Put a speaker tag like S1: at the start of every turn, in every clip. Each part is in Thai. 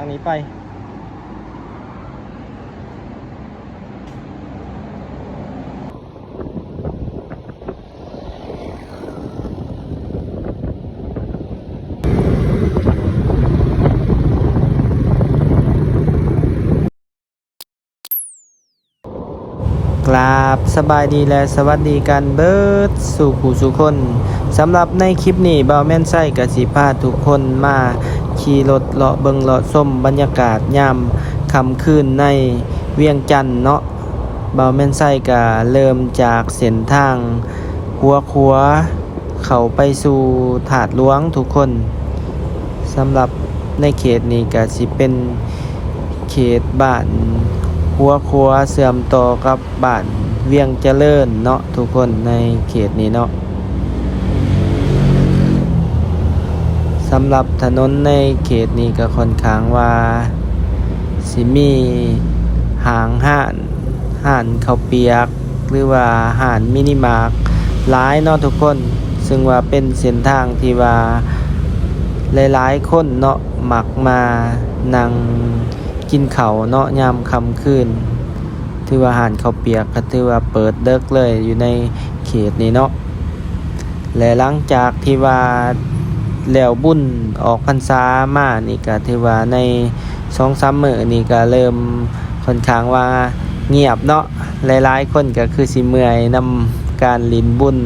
S1: ทางนี้ไป กรา บสบายดีและสวัสดีกันเบิดสู่ผู้สุคนสำหรับในคลิปนี้บ่าวแม่นไส้กสิพาทุกคนมาขี่รถเลาะเบิงเลาะส้มบรรยากาศยามค่ำคืนในเวียงจันทน์เนาะบ่าวแม่นไส้ก็เริ่มจากเส้นทาง หัวขัวเข้าไปสู่ถาดหลวงทุกคนสำหรับในเขตนี้ก็สิเป็นเขตบ้านหัวครัวเสื่อมต่อกับบ้าน เวียงเจริญเนาะทุกคนในเขตนี้เนาะสำหรับถนนในเขตนี้ก็ค่อนข้างว่าสิมีหางห่านห่านเขาเปียก หรือว่าห่านมินิมาร์กหลายเนาะทุกคน ซึ่งว่าเป็นเส้นทางที่ว่าหลายๆคนเนาะหมักมานั่งกินเขาเนาะยามค่ำคืน ถือว่าอาหารข้าวเปียกก็ถือว่าเปิดเดิกเลยอยู่ในเขตนี้เนาะและหลังจากที่ว่าแล้วบุญออกพรรษามานี่ก็ถือว่าในสองสามมื้อนี่ก็เริ่มค่อนข้างว่าเงียบเนาะหลายๆคนก็คือสิเมื่อยนำการลินบุญ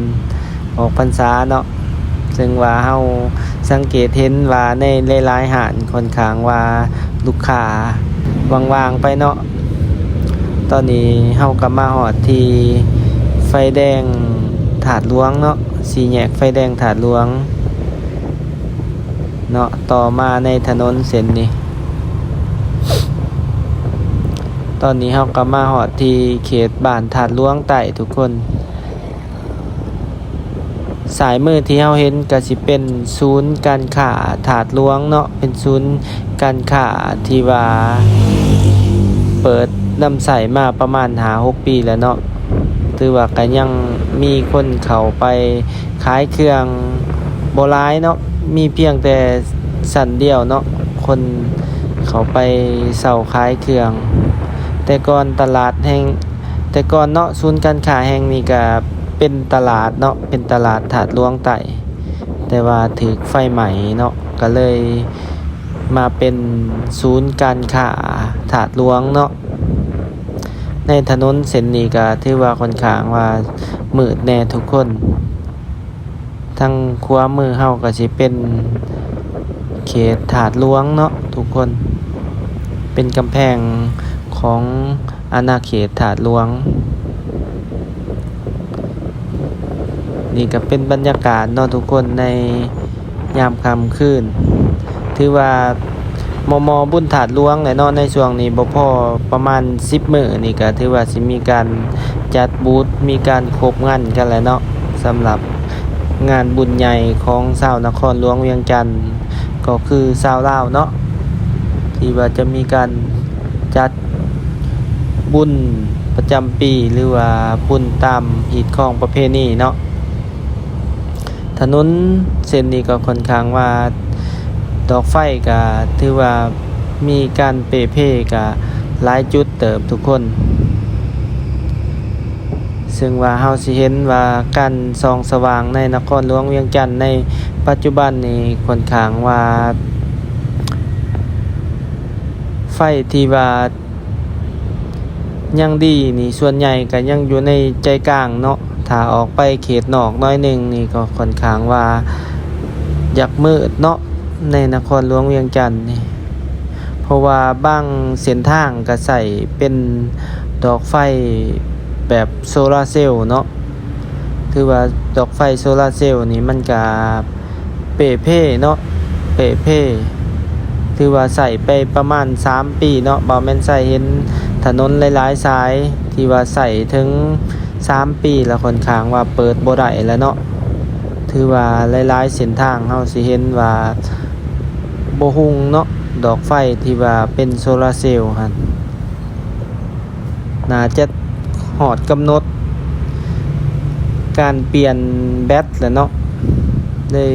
S1: ออกพรรษาเนาะซึ่งว่าเฮาสังเกตเห็นว่าในหลายๆหานค่อนข้างว่าลูกค้าว่างๆไปเนาะ ตอนนี้เฮากลับมาหอดที่ไฟแดงถาดหลวงเนาะสีแยกไฟแดงถาดหลวง เนาะต่อมาในถนนเส้นนี้ ตอนนี้เฮากลับมาหอดที่เขตบ้านถาดหลวงใต้ทุกคน สายมือที่เราเห็นก็สิเป็นศูนย์การค้าถาดหลวงเนาะเป็นศูนย์การค้าที่ว่า เปิดนำใส่มาประมาณหาหกปีแล้วเนาะถือว่าก็ยังมีคนเขาไปขายเครื่องโบราณเนาะมีเพียงแต่สันเดียวเนาะคนเขาไปเสาขายเครื่อง แต่ก่อนตลาดแห่งแต่ก่อนเนาะศูนย์การค้าแห่งนี้ก็เป็นตลาดเนาะเป็นตลาดถาดลวงไต่แต่ว่าถือไฟใหม่เนาะก็เลย มาเป็นศูนย์การค้าถาดหลวงเนาะในถนนเส้นนี้ก็ถือว่าค่อนข้างว่ามืดแน่ทุกคน ทั้งขวามือเฮาก็สิเป็นเขตถาดหลวงเนาะทุกคน เป็นกำแพงของอาณาเขตถาดหลวง นี่ก็เป็นบรรยากาศเนาะทุกคนในยามค่ำคืน ถือว่ามอมอบุญถาดหลวงในเนาะในช่วงนี้บ่พอประมาณ 10มื้อนี่ก็ถือว่าสิมีการจัดบูธมีการครบงานกันแล้วเนาะสำหรับงานบุญใหญ่ของชาวนครหลวงเวียงจันทน์ก็คือชาวลาวเนาะที่ว่าจะมีการจัดบุญประจำปีหรือว่าบุญตามหีดของประเพณีเนาะถนนเส้นนี้ก็ค่อนข้างว่า ดอกไฟก็ถือว่ามีการเปเพก็หลายจุดเติบทุกคน ซึ่งว่าเฮาสิเห็นว่าการส่องสว่างในนครหลวงเวียงจันทน์ในปัจจุบันนี้ค่อนข้างว่า ไฟที่ว่ายังดีนี่ส่วนใหญ่ก็ยังอยู่ในใจกลางเนาะถ้าออกไปเขตนอกน้อยหนึ่งนี่ก็ค่อนข้างว่าอยากมืดเนาะ ในนครหลวงเวียงจันทน์นี่เพราะว่าบางเส้นทางก็ใส่เป็นดอกไฟแบบโซลาร์เซลล์เนาะคือว่าดอกไฟโซลาร์เซลล์นี่มันก็เปเพ่เนาะเปเพ่ถือว่าใส่ไปประมาณ 3 ปีเนาะบ่แม่นใส่เห็นถนนหลายๆสายที่ว่าใส่ถึงสามปีแล้วค่อนข้างว่าเปิดบ่ได้แล้วเนาะถือว่าหลายๆเส้นทางเฮาสิเห็นว่า บ่หุงเนาะดอกไฟที่ว่าเป็นโซลาเซลล์หั่นน่าจะหอดกำหนด การเปลี่ยนแบตแล้วเนาะเลย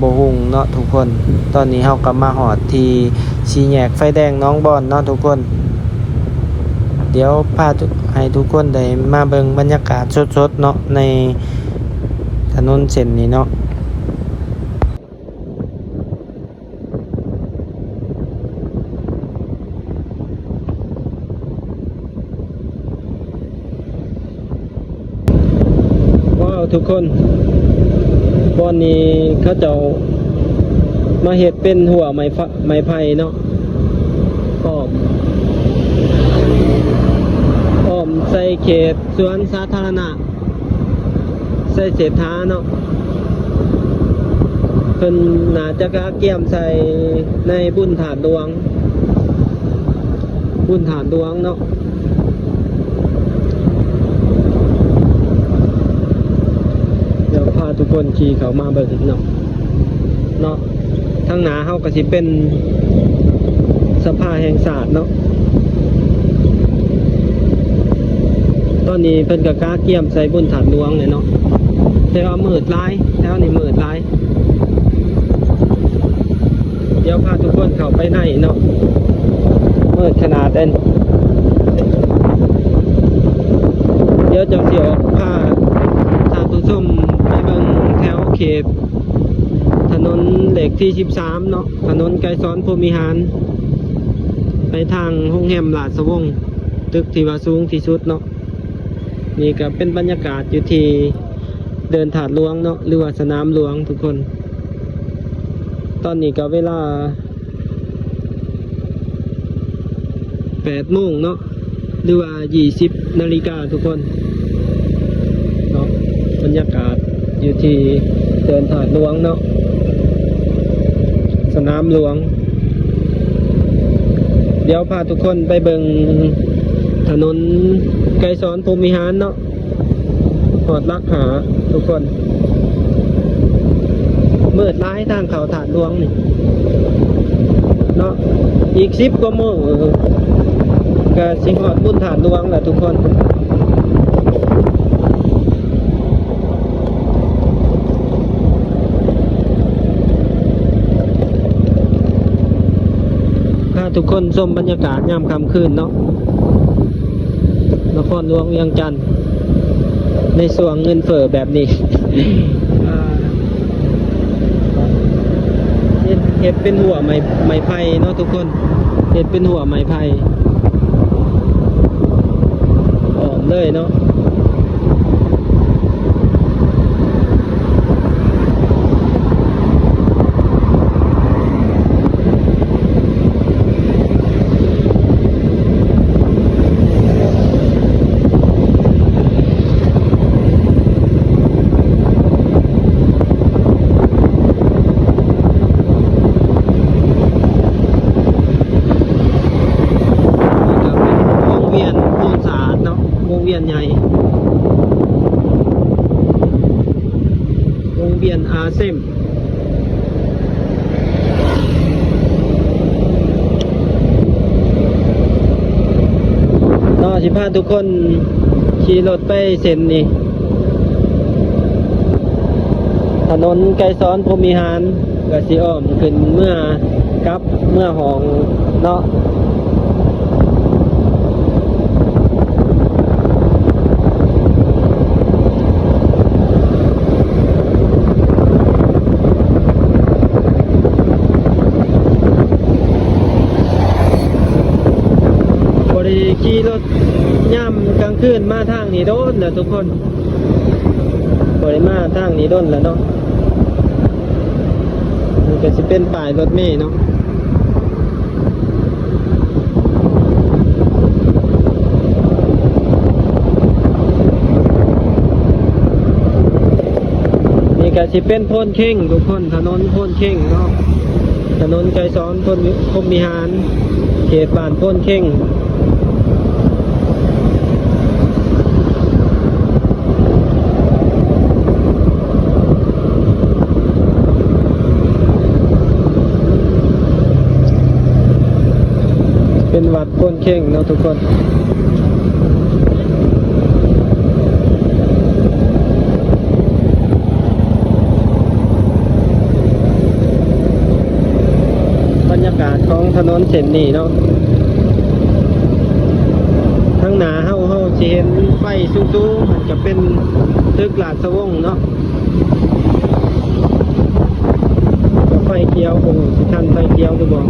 S2: บ่หุงเนาะทุกคน ตอนนี้เฮาก็มาหอดที่สี่แยกไฟแดงน้องบอนเนาะทุกคน เดี๋ยวพาทุกให้ทุกคนได้มาเบิ่งบรรยากาศสดๆเนาะในถนนเส้นนี้เนาะ ทุกคนบอนนี้เขาเจ้ามาเห็ดเป็นหัวไม้ไม้ไผ่เนาะอ้อมอ้อมใส่เขตสวนสาธารณะ ใส่เศรษฐาเนาะเพิ่นนาจะกะเกี่ยมใส่ในบุญถาดดวง บุญถาดดวงเนาะ เดี๋ยวพาทุก คนขี่เขามาเบิ่งเนาะเนาะทางหนาเฮาก็สิเป็นสภาแห่งศาสตร์เนาะตอนนี้เพิ่นก็กล้าเกี่ยมใส่บุญฐานหลวงเลยเนาะแต่ว่ามืดหลายแล้วนี่มืดหลายเดี๋ยวพาทุกคนเข้าไปในเนาะมืดขนาดเด่นเดี๋ยวจังสิออกพาทางผู้ชมไปเบิ่ง แถวเขต ถนนเหล็กที่ 13 เนาะถนนไกลซ้อนพรมิหาร ไปทางห้องแฮมลาดสวง ตึกที่ว่าสูงที่สุดเนาะนี่ก็เป็นบรรยากาศอยู่ที่เดินถาดหลวงเนาะหรือว่าสนามหลวงทุกคน ตอนนี้ก็เวลา8โมงเนาะหรือว่า 20 นาฬิกาทุกคน เนาะบรรยากาศ อยู่ที่เดินถาดหลวงเนาะสนามหลวง เดี๋ยวพาทุกคนไปเบิงถนนไกรสอนพรหมิหารเนาะหอดลักหาทุกคนเมืดร้ายทางเขาถาดหลวงนี่เนาะอีกสิบกว่าโมงก็สิหอดบุญถาดหลวงแหละทุกคน ทุกคนชมบรรยากาศยามค่ำคืนเนาะนครหลวงเวียงจันทร์ในส่วนเงินเฟ้อแบบนี้เห็ดเป็นหัวไม้ไม้ไผ่เนาะทุกคนเห็ดเป็นหัวไม้ไผ่ออมเลยเนาะ วงเวียนโพนสารเนาะวงเวียนใหญ่ วง เวียนอาเซมเนาะสิพาทุกคนขี่รถไปเส้นนี่ ถนนไกลซ้อนพรมิหารก็สิอ้อมขึ้นเมื่อกับเมื่อหองเนาะ บริขี่รถย่ำกลางคื นมาทางนี้โดนนะทุกคนบริมาทางนี้โดนแล้วเนาะมันก็จะเป็นป่ายรถเมล์เนาะนี่ก็สิเป็นโพนเข่งทุกคนถนนโพนเข่งเนาะถนนไกรซ้อนพนพรหมิหารเขตบ้านโพนเข่ง นะทุกคนบรรยากาศของถนนเส้นนี้เนาะทั้งหนาเฮาเฮาเห็นไฟสู้ๆมันจะเป็นตึกลาดสวงเนาะไฟเกียวคงท่านไฟเกียวหรือบอก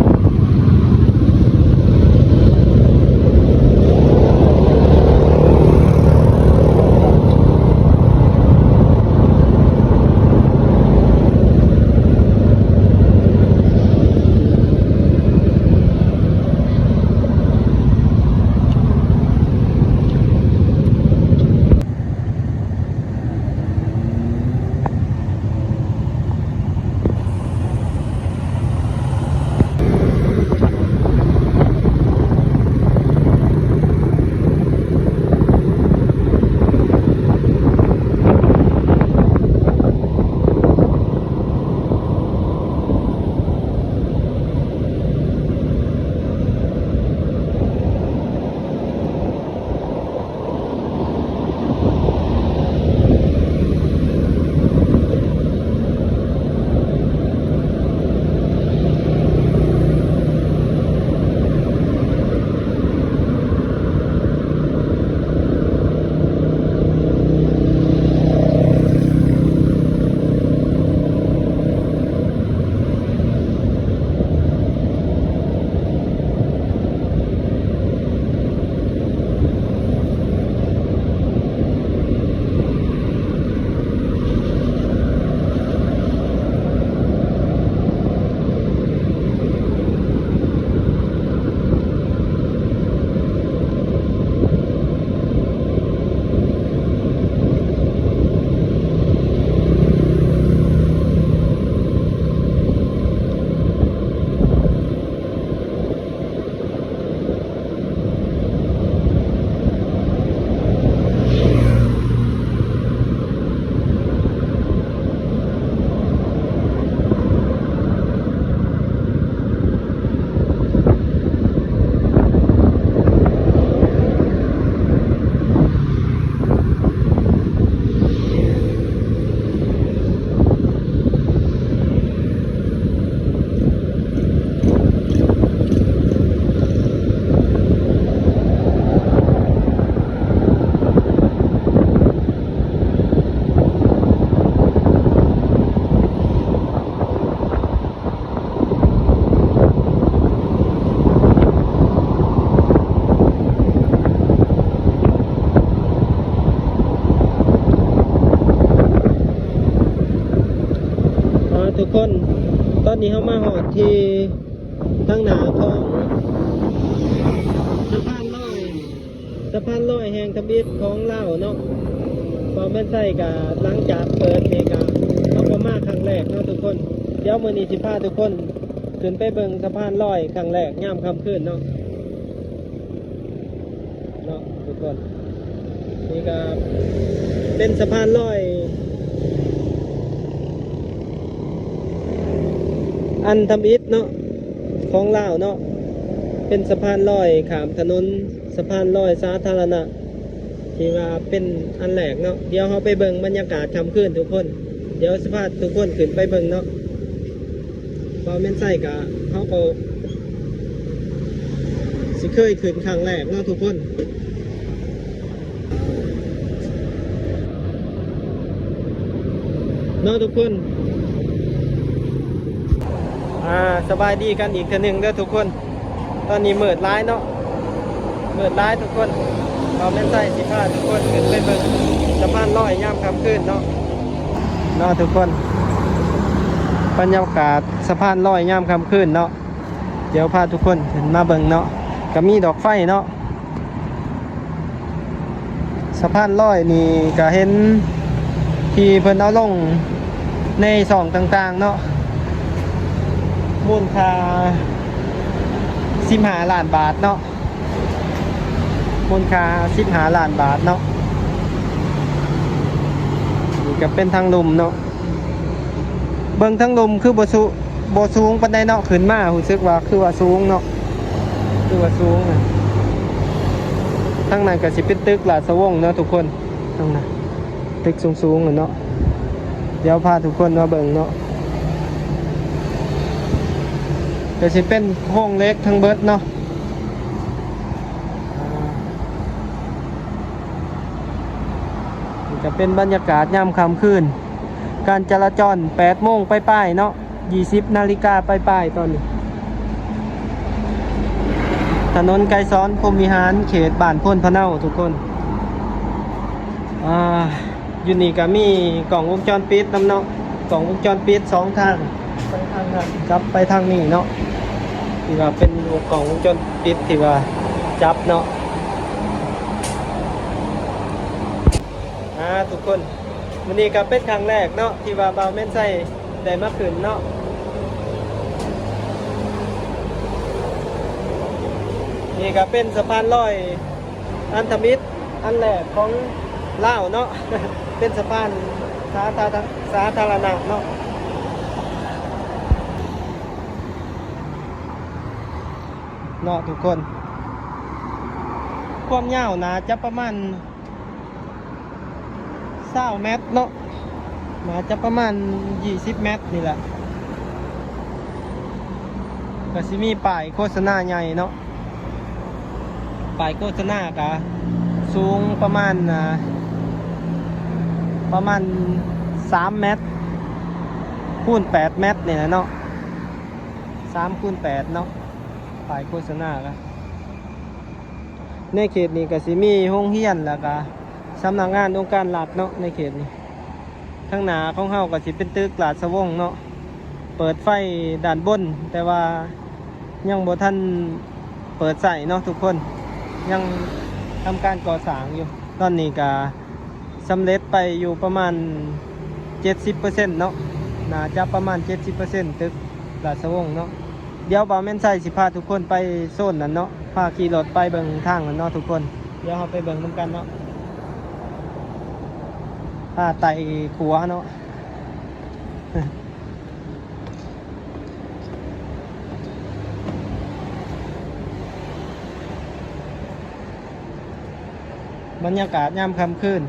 S2: คน ตอนนี้เขามาหอดที่ทั้งหนาของสะพานลอยสะพานลอยแห่งทบิดของเล่าเนาะพอแม่นใส่กับหลังจากเปิดเมกาเขาก็มาครั้งแรกเนาะทุกคน เดี๋ยวมือนี้สิพาทุกคนขึ้นไปเบิงสะพานลอยครั้งแรกย่ามคำขึ้นเนาะเนาะทุกคนนี่ก็เป็นสะพานลอย อันทำอิฐเนาะของลาวเนาะเป็นสะพานลอยขามถนนสะพานลอยสาธารณะ ที่ว่าเป็นอันแรกเนาะเดี๋ยวเราไปเบิ่งบรรยากาศคำขึ้นทุกคน เดี๋ยวสภาพทุกคนขึ้นไปเบิ่งเนาะพอแม่นใส่กะเขาก็สิเคยขึ้นครั้งแรกเนาะทุกคนเนาะทุกคน อ่าสบายดีกันอีกทีหนึ่งเด้อทุกคน ตอนนี้เมิดร้ายเนาะเมิดร้ายทุกคนเราเล่นใส่สิพาทุกคนขึ้นไปเบิ่งสะพานลอยย่ามคำขึ้นเนาะเนาะทุกคนบรรยากาศสะพานลอยย่ามคำขึ้นเนาะเดี๋ยวพาทุกคนขึ้นมาเบิ่งเนาะก็มีดอกไฟเนาะสะพานลอยนี่ก็เห็นที่เพิ่นเอาลงในสองต่างๆเนาะ มูลค่าสิบหาล้านบาทเนาะมูลค่าสิบหาล้านบาทเนาะนี่ก็เป็นทางลุมเนาะเบิ่งทางลุมคือบสูบสูงปานใดเนาะขึ้นมารู้สึกว่าคือว่าสูงเนาะคือว่าสูงอะทางนั้นก็สิเป็นตึกลาดสวงเนาะทุกคนทางนั้นตึกสูงๆอะเนาะเดี๋ยวพาทุกคนมาเบิ่งเนาะ ก็สิเป็นห้องเล็กทั้งเบิดเนาะนี่จะเป็นบรรยากาศยามค่ำคืน การจราจร8โมงไปป้ายๆเนาะ20นาฬิกาไปป้ายๆตอนนี้ ถนนไกรซ้อนพรหมวิหารเขตบ้านพ้นพะเนาทุกคนอ่าอยู่นี่ก็มีกล่องวงจรปิดนำเนาะกล่องวงจรปิดสองทาง ไปทางนั้นครับไปทางนี้เนาะ ที่ว่าเป็นกล่องวงจรปิดที่ว่าจับเนาะอ่าทุกคนวันนี้ก็เป็นครั้งแรกเนาะที่ว่าเบาเม่นใส่ได้มาขึ้นเนาะนี่ก็เป็นสะพานลอยอันธมิตรอันแรกของลาวเนาะเป็นสะพานสาธารณะสาธารณะเนาะ เนาะทุกคน ความยาวนะจะประมาณ20เมตรเนาะนาจะประมาณ 20 เมตรนี่แหละก็สิมีป้ายโฆษณาใหญ่เนาะป้ายโฆษณากะสูงประมาณอ่าประมาณ 3 เมตรคูณ8เมตรนี่แหละเนาะ3คูณ8เนาะ ฝ่ายโฆษณาละในเขตนี้ก็สิมีโรงเรียนแล้วก็สำนักงานองค์การรัฐเนาะในเขตนี้ข้างหน้าของเฮาก็สิเป็นตึกลาดสวงเนาะเปิดไฟด้านบน แต่ว่ายังบ่ทันเปิดใส่เนาะทุกคนยังทำการก่อสร้างอยู่ ตอนนี้ก็สำเร็จไปอยู่ประมาณ 70%เนาะน่าจะประมาณ 70%ตึกลาดสวงเนาะ เดี๋ยวบ่าวแม่นใส่สิพาทุกคนไปโซนนั้นเนาะพาขี่รถไปเบิ่งทางนั้นเนาะทุกคน เดี๋ยวเราไปเบิ่งนํกันเนาะพาไต่ขัวเนาะบรรยากาศยามค่ำคืน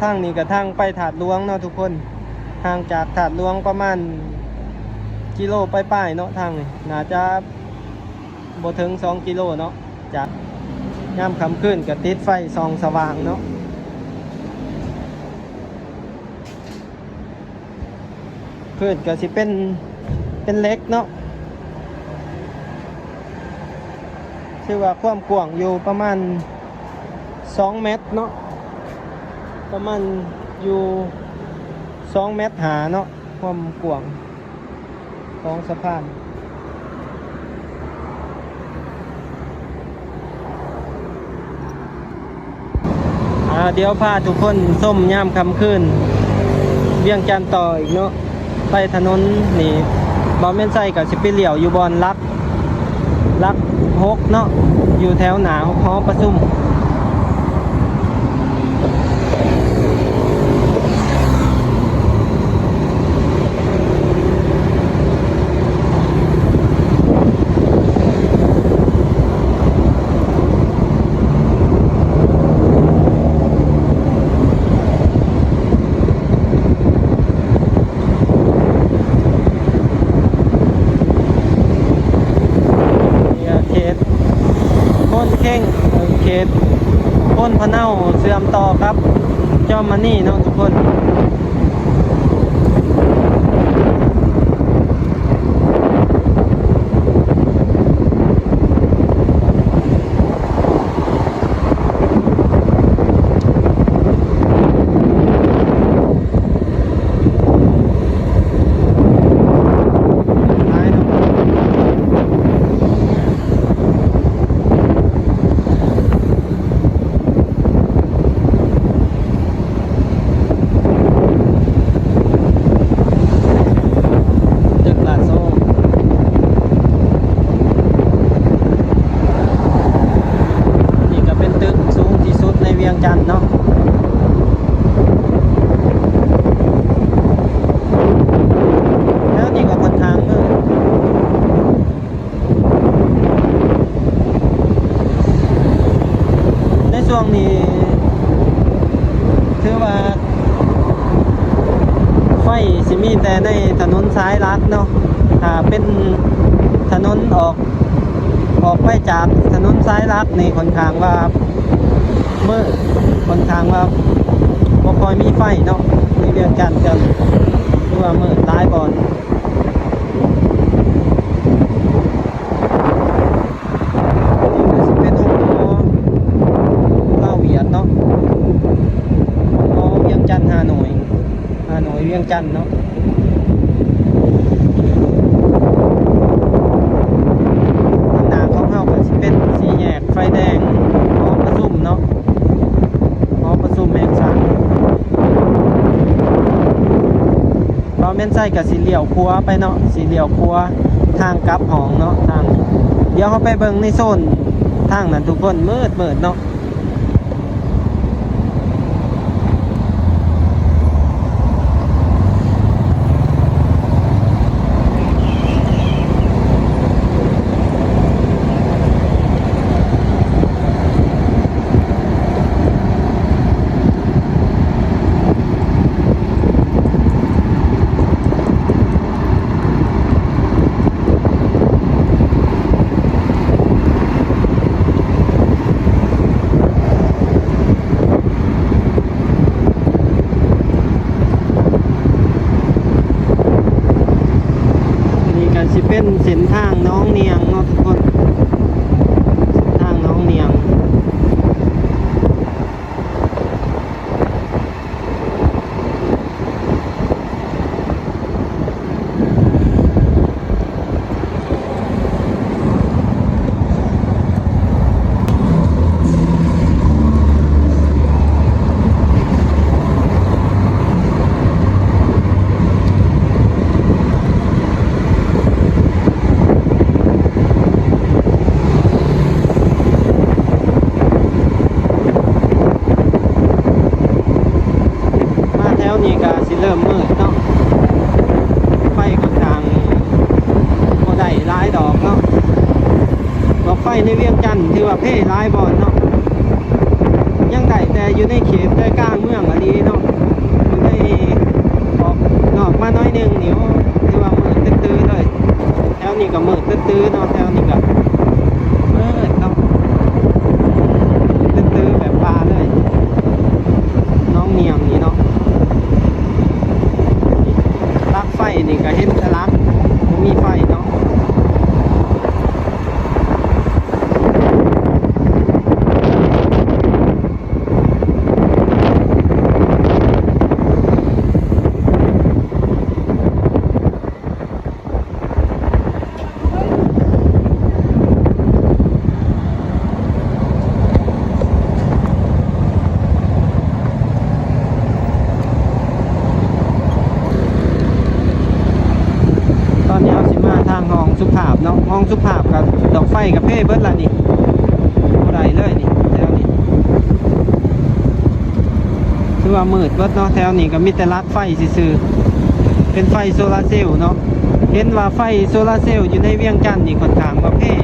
S2: ทางนี้กับทางไปถาดหลวงเนาะทุกคน ห่างจากถาดหลวงประมาณ กิโลไปป้ายๆเนาะทางนี้น่าจะบ่ถึง2กิโลเนาะจากย่ำคำขึ้นกับติดไฟสองสว่างเนาะขึ้นก็สิเป็นเป็นเล็กเนาะชื่อว่าความกว้างอยู่ประมาณ 2 เมตรเนาะประมาณอยู่สองเมตรหาเนาะความกว้าง ของสะพานเดี๋ยวพาทุกคนส้มย่ามคำขึ้นเวียงจันต่ออีกเนาะไปถนนนี่บอมเมนไซกับสิไปเหลี่ยวอยู่บอนลักลักหกเนาะอยู่แถวหนาหอประซุม เนี่ยเขตพ้นเข่งเอ่อเขต พ้นพะเนาเสื่อมต่อครับ จอมมานี่เนาะทุกคน ท้ายเนาะ อ สายลักเนาะถ้าเป็นถนนออกออกไปจากถนนสายลักนี่ค่อนข้างว่าเมืดค่อนข้างว่าบ่คอยมีไฟเนาะในเรื่องจันทร์กันคือว่ามืดหลายบอนนี่ก็สิเป็นห้องหมอลเนาะหมอเวียงจันทน์ฮานอยฮานอยเวียงจันทน์เนาะ ข้างหน้าของเฮาก็สิเป็นสีแยกไฟแดงหอประชุมเนาะหอประชุมแห่งชาติพอ แม่นใส่กับสีเหลี่ยวครัวไปเนาะสีเหลี่ยวครัวทางกลับหองเนาะทาง เดี๋ยวเขาไปเบิ่งในโซนทางนั้นทุกคนมืดมืดเนาะ นี่ก็สิเป็ นเส้นทางน้องเนียงเนาะทุกคนเส้นทางน้องเนียง มาแถ วนี้ก็สิเริ่มมืดเนาะไฟก็กลางบ่ได้หลายดอกเนาะบอกไฟในเวียงจันทน์ถือว่าเพ่หลายบอนเนาะยังได้แต่อยู่ในเขตใจกลางเมืองอดีเนาะอยู่ในออกนอกมาน้อยหนึงเหนี่โอ้ถือว่ามืดตื้อเลยแถวนี้ก็มืดตื้อเนาะแถวนี้ก็มืดเนาะตื้อๆแบบปลาเลย น้องเนียงนี่เนาะลักไฟนี่ก็เห็นแต่ลักบ่มีไฟเนาะตอนนี้เอาสิมาทางห้องสุภาพเนาะห้องสุภาพกับดอกไฟกับเพ่เบิดละนี่บ่ได้เลยนี่แถวนี้คือว่า มืดเบิดเนาะแถวนี้ก็มีแต่ลักไฟซื่อเป็นไฟโซลาร์เซลล์เนาะเห็นว่าไฟโซลาร์เซลล์อยู่ในเวียงจันทร์นี่ค่อนข้างว่าเพ่เกือเบิดแต่เนาะใส่ได้ประมาณ2